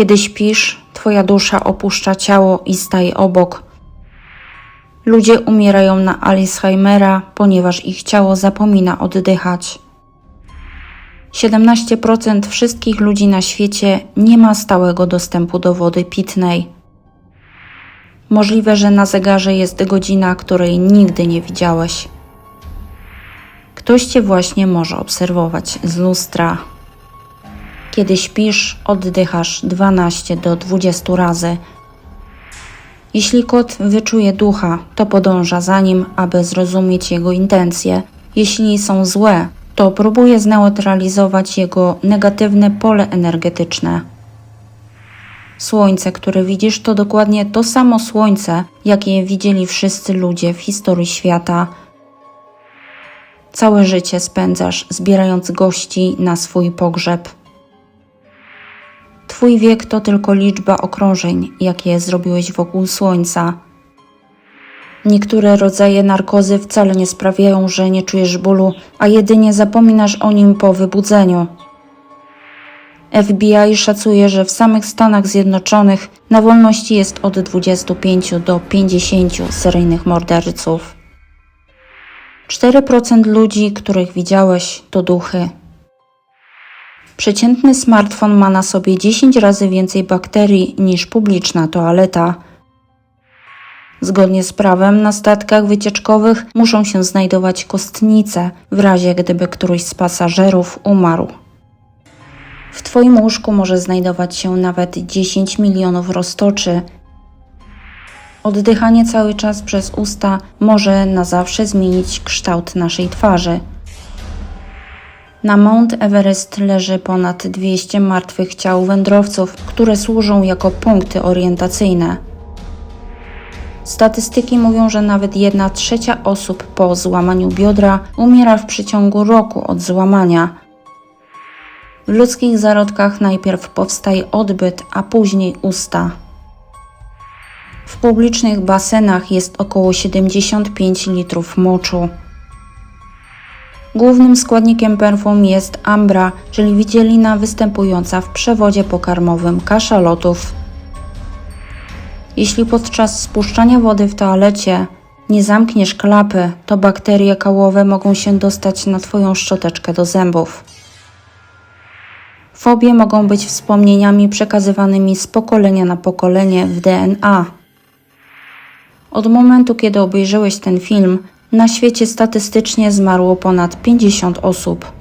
Kiedy śpisz, twoja dusza opuszcza ciało i staje obok. Ludzie umierają na Alzheimera, ponieważ ich ciało zapomina oddychać. 17% wszystkich ludzi na świecie nie ma stałego dostępu do wody pitnej. Możliwe, że na zegarze jest godzina, której nigdy nie widziałeś. Ktoś cię właśnie może obserwować z lustra. Kiedy śpisz, oddychasz 12 do 20 razy. Jeśli kot wyczuje ducha, to podąża za nim, aby zrozumieć jego intencje. Jeśli są złe, to próbuje zneutralizować jego negatywne pole energetyczne. Słońce, które widzisz, to dokładnie to samo słońce, jakie widzieli wszyscy ludzie w historii świata. Całe życie spędzasz zbierając gości na swój pogrzeb. Twój wiek to tylko liczba okrążeń, jakie zrobiłeś wokół Słońca. Niektóre rodzaje narkozy wcale nie sprawiają, że nie czujesz bólu, a jedynie zapominasz o nim po wybudzeniu. FBI szacuje, że w samych Stanach Zjednoczonych na wolności jest od 25 do 50 seryjnych morderców. 4% ludzi, których widziałeś, to duchy. Przeciętny smartfon ma na sobie 10 razy więcej bakterii niż publiczna toaleta. Zgodnie z prawem na statkach wycieczkowych muszą się znajdować kostnice w razie gdyby któryś z pasażerów umarł. W Twoim łóżku może znajdować się nawet 10 milionów roztoczy. Oddychanie cały czas przez usta może na zawsze zmienić kształt naszej twarzy. Na Mount Everest leży ponad 200 martwych ciał wędrowców, które służą jako punkty orientacyjne. Statystyki mówią, że nawet jedna trzecia osób po złamaniu biodra umiera w przeciągu roku od złamania. W ludzkich zarodkach najpierw powstaje odbyt, a później usta. W publicznych basenach jest około 75 litrów moczu. Głównym składnikiem perfum jest ambra, czyli widzielina występująca w przewodzie pokarmowym kaszalotów. Jeśli podczas spuszczania wody w toalecie nie zamkniesz klapy, to bakterie kałowe mogą się dostać na Twoją szczoteczkę do zębów. Fobie mogą być wspomnieniami przekazywanymi z pokolenia na pokolenie w DNA. Od momentu, kiedy obejrzałeś ten film, na świecie statystycznie zmarło ponad 50 osób.